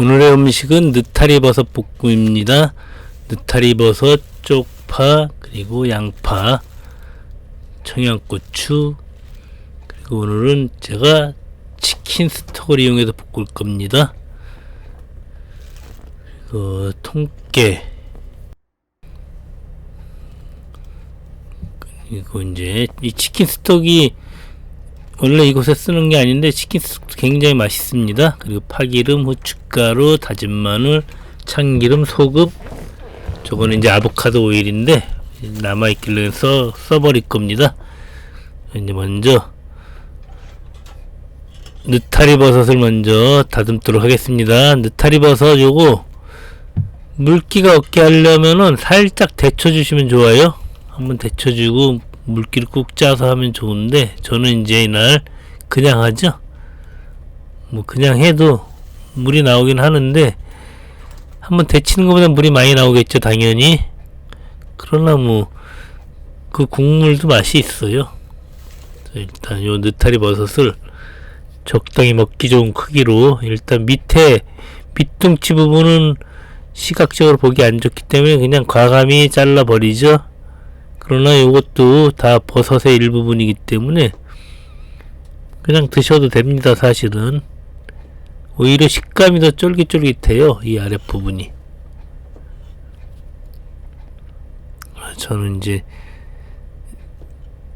오늘의 음식은 느타리 버섯 볶음입니다. 느타리 버섯, 쪽파, 그리고 양파, 청양고추, 그리고 오늘은 제가 치킨 스톡을 이용해서 볶을 겁니다. 그리고 통깨, 그리고 이제 이 치킨 스톡이 원래 이곳에 쓰는 게 아닌데 치킨 스톡 굉장히 맛있습니다. 그리고 파기름, 후춧가루, 다진 마늘, 참기름, 소금. 저거는 이제 아보카도 오일인데 남아 있길래 써 써버릴 겁니다. 이제 먼저 느타리 버섯을 먼저 다듬도록 하겠습니다. 느타리 버섯 요거 물기가 없게 하려면은 살짝 데쳐주시면 좋아요. 한번 데쳐주고 물기를 꾹 짜서 하면 좋은데 저는 이제 이날 그냥 하죠. 뭐 그냥 해도 물이 나오긴 하는데 한번 데치는 것보다 물이 많이 나오겠죠 당연히. 그러나 뭐 그 국물도 맛이 있어요. 자, 일단 요 느타리 버섯을 적당히 먹기 좋은 크기로 일단 밑에 밑둥치 부분은 시각적으로 보기 안 좋기 때문에 그냥 과감히 잘라 버리죠. 그러나 이것도 다 버섯의 일부분이기 때문에 그냥 드셔도 됩니다 사실은. 오히려 식감이 더 쫄깃쫄깃해요 이 아랫부분이. 아, 저는 이제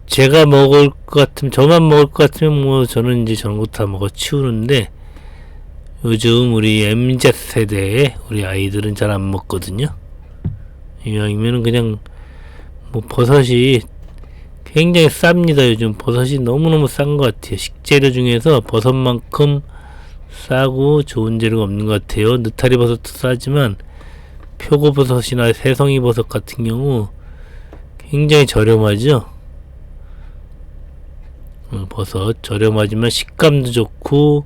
제가 먹을 것 같으면 저만 먹을 것 같으면 뭐 저는 이제 저런 것다 먹어 치우는데 요즘 우리 MZ 세대의 우리 아이들은 잘 안 먹거든요. 이왕이면은 그냥 뭐 버섯이 굉장히 쌉니다. 요즘 버섯이 너무너무 싼 것 같아요. 식재료 중에서 버섯만큼 싸고 좋은 재료가 없는 것 같아요. 느타리 버섯도 싸지만 표고버섯이나 새송이 버섯 같은 경우 굉장히 저렴하죠. 어, 버섯 저렴하지만 식감도 좋고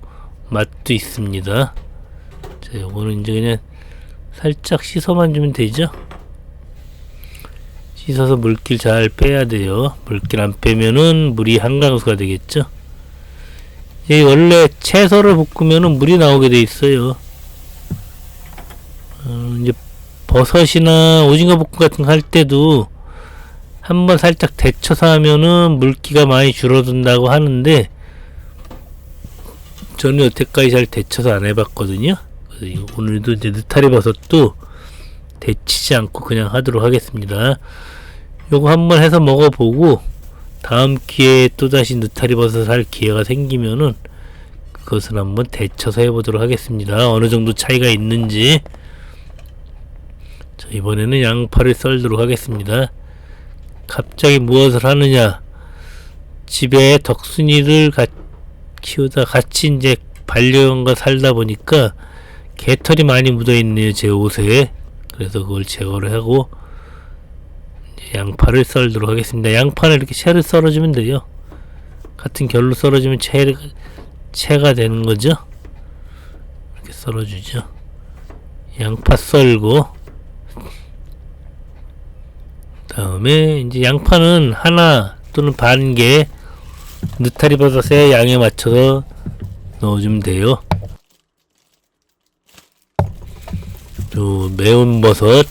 맛도 있습니다. 자, 요거는 이제 그냥 살짝 씻어만 주면 되죠. 씻어서 물길 잘 빼야 돼요. 물길 안 빼면은 물이 한강수가 되겠죠. 이 원래 채소를 볶으면은 물이 나오게 돼 있어요. 어, 이제 버섯이나 오징어 볶음 같은 거 할 때도 한번 살짝 데쳐서 하면은 물기가 많이 줄어든다고 하는데 저는 여태까지 잘 데쳐서 안 해봤거든요. 오늘도 이제 느타리 버섯도 데치지 않고 그냥 하도록 하겠습니다. 요거 한번 해서 먹어보고 다음 기회에 또다시 느타리 버섯 할 기회가 생기면은 그것을 한번 데쳐서 해보도록 하겠습니다. 어느 정도 차이가 있는지 자, 이번에는 양파를 썰도록 하겠습니다. 갑자기 무엇을 하느냐 집에 덕순이를 가, 키우다 같이 이제 반려견과 살다 보니까 개털이 많이 묻어 있네요 제 옷에 그래서 그걸 제거를 하고 양파를 썰도록 하겠습니다. 양파는 이렇게 채를 썰어주면 돼요. 같은 결로 썰어주면 채, 채가 되는 거죠. 이렇게 썰어주죠. 양파 썰고 다음에 이제 양파는 하나 또는 반 개 느타리 버섯의 양에 맞춰서 넣어주면 돼요. 또 매운 버섯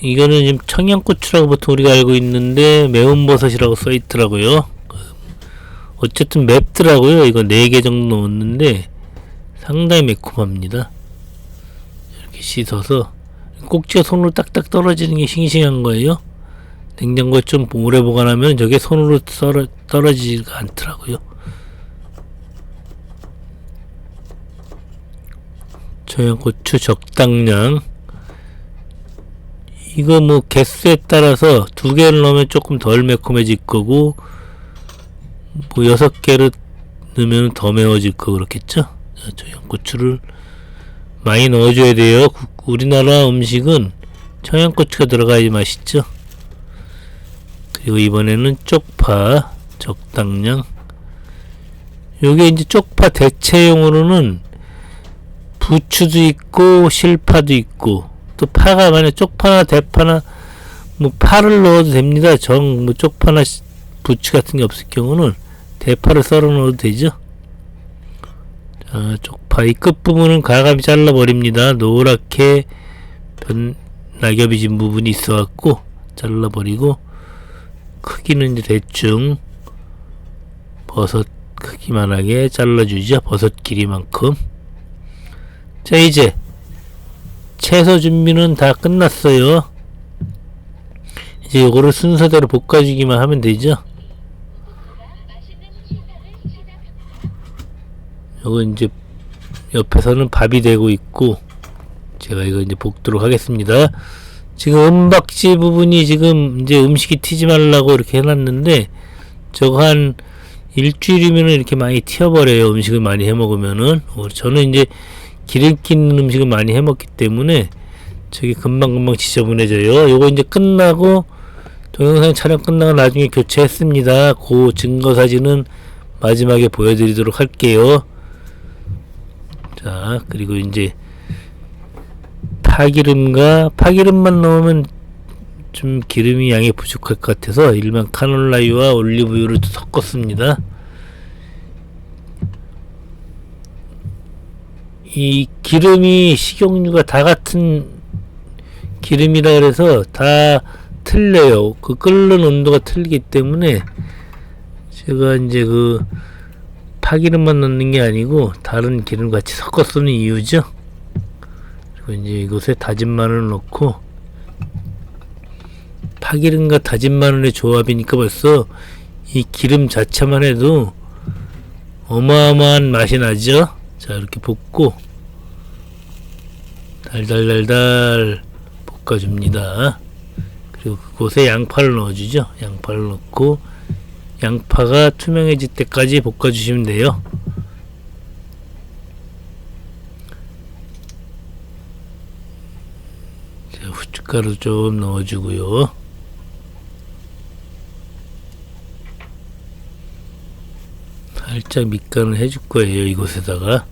이거는 지금 청양고추라고 보통 우리가 알고 있는데 매운 버섯이라고 써 있더라고요. 어쨌든 맵더라고요. 이거 4개 정도 넣었는데 상당히 매콤합니다. 이렇게 씻어서 꼭지가 손으로 딱딱 떨어지는 게 싱싱한 거예요. 냉장고에 좀 오래 보관하면 저게 손으로 떨어, 떨어지지가 않더라고요. 청양고추 적당량 이거 뭐 개수에 따라서 두 개를 넣으면 조금 덜 매콤해질 거고 뭐 여섯 개를 넣으면 더 매워질 거 그렇겠죠? 저 양고추를 많이 넣어줘야 돼요. 우리나라 음식은 청양고추가 들어가야지 맛있죠. 그리고 이번에는 쪽파 적당량. 요게 이제 쪽파 대체용으로는 부추도 있고 실파도 있고 또 파가 만약 쪽파나 대파나 뭐 파를 넣어도 됩니다. 정 뭐 쪽파나 부추 같은 게 없을 경우는 대파를 썰어 넣어도 되죠. 자, 쪽파 이 끝부분은 가감이 잘라버립니다. 노랗게 변 낙엽이 진 부분이 있어갖고 잘라버리고 크기는 이제 대충 버섯 크기만하게 잘라주죠. 버섯 길이만큼. 자 이제 채소 준비는 다 끝났어요. 이제 요거를 순서대로 볶아주기만 하면 되죠. 요거 이제 옆에서는 밥이 되고 있고 제가 이거 이제 볶도록 하겠습니다. 지금 은박지 부분이 지금 이제 음식이 튀지 말라고 이렇게 해놨는데 저거 한 일주일이면 이렇게 많이 튀어버려요. 음식을 많이 해 먹으면은 어, 저는 이제 기름기 있는 음식을 많이 해 먹기 때문에 저게 금방금방 지저분해져요. 요거 이제 끝나고 동영상 촬영 끝나고 나중에 교체했습니다. 그 증거 사진은 마지막에 보여드리도록 할게요. 자, 그리고 이제 파기름과 파기름만 넣으면 좀 기름이 양이 부족할 것 같아서 일반 카놀라유와 올리브유를 섞었습니다. 이 기름이 식용유가 다 같은 기름이라 그래서 다 틀려요. 그 끓는 온도가 틀리기 때문에 제가 이제 그 파기름만 넣는 게 아니고 다른 기름 같이 섞어 쓰는 이유죠. 그리고 이제 이곳에 다진 마늘 넣고 파기름과 다진 마늘의 조합이니까 벌써 이 기름 자체만 해도 어마어마한 맛이 나죠. 자 이렇게 볶고 달달달달 볶아줍니다. 그리고 그곳에 양파를 넣어주죠. 양파를 넣고 양파가 투명해질 때까지 볶아주시면 돼요. 자, 후춧가루 좀 넣어주고요. 살짝 밑간을 해줄 거예요. 이곳에다가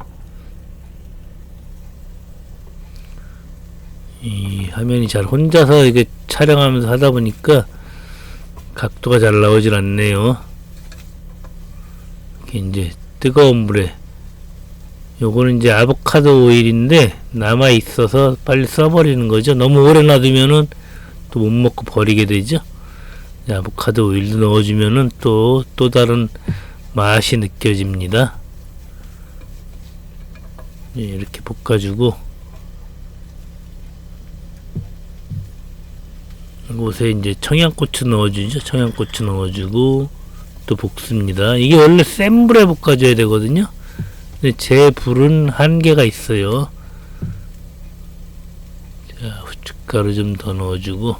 이 화면이 잘 혼자서 이게 촬영하면서 하다 보니까 각도가 잘 나오질 않네요. 이렇게 이제 뜨거운 물에 요거는 이제 아보카도 오일인데 남아 있어서 빨리 써버리는 거죠. 너무 오래 놔두면은 또 못 먹고 버리게 되죠. 아보카도 오일도 넣어주면은 또또 다른 맛이 느껴집니다. 예, 이렇게 볶아주고 곳에 이제 청양고추 넣어주죠. 청양고추 넣어주고 또 볶습니다. 이게 원래 센 불에 볶아줘야 되거든요. 근데 제 불은 한계가 있어요. 자, 후춧가루 좀 더 넣어주고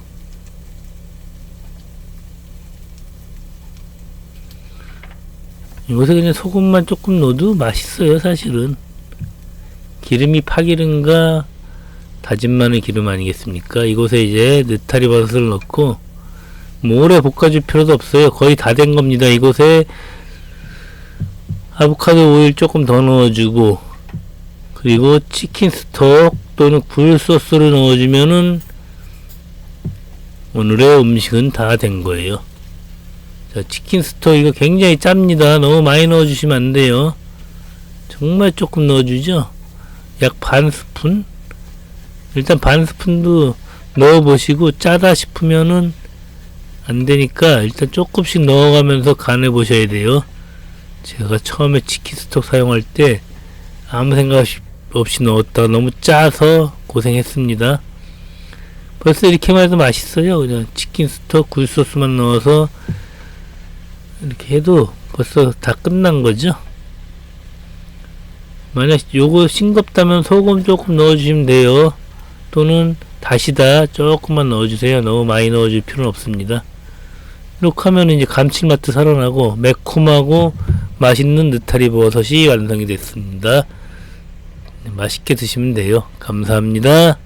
이곳에 그냥 소금만 조금 넣어도 맛있어요, 사실은. 기름이 파기름과 다진 마늘 기름 아니겠습니까? 이곳에 이제 느타리 버섯을 넣고 뭐 오래 볶아줄 필요도 없어요. 거의 다 된 겁니다. 이곳에 아보카도 오일 조금 더 넣어주고 그리고 치킨 스톡 또는 굴 소스를 넣어주면은 오늘의 음식은 다 된 거예요. 자, 치킨 스톡 이거 굉장히 짭니다. 너무 많이 넣어주시면 안 돼요. 정말 조금 넣어주죠. 약 반 스푼. 일단 반 스푼도 넣어보시고 짜다 싶으면은 안 되니까 일단 조금씩 넣어가면서 간해 보셔야 돼요. 제가 처음에 치킨 스톡 사용할 때 아무 생각 없이 넣었다가 너무 짜서 고생했습니다. 벌써 이렇게만 해도 맛있어요. 그냥 치킨 스톡 굴소스만 넣어서 이렇게 해도 벌써 다 끝난 거죠. 만약 요거 싱겁다면 소금 조금 넣어주시면 돼요. 또는 다시다 조금만 넣어주세요. 너무 많이 넣어줄 필요는 없습니다. 이렇게 하면 이제 감칠맛도 살아나고 매콤하고 맛있는 느타리 버섯이 완성이 됐습니다. 네, 맛있게 드시면 돼요. 감사합니다.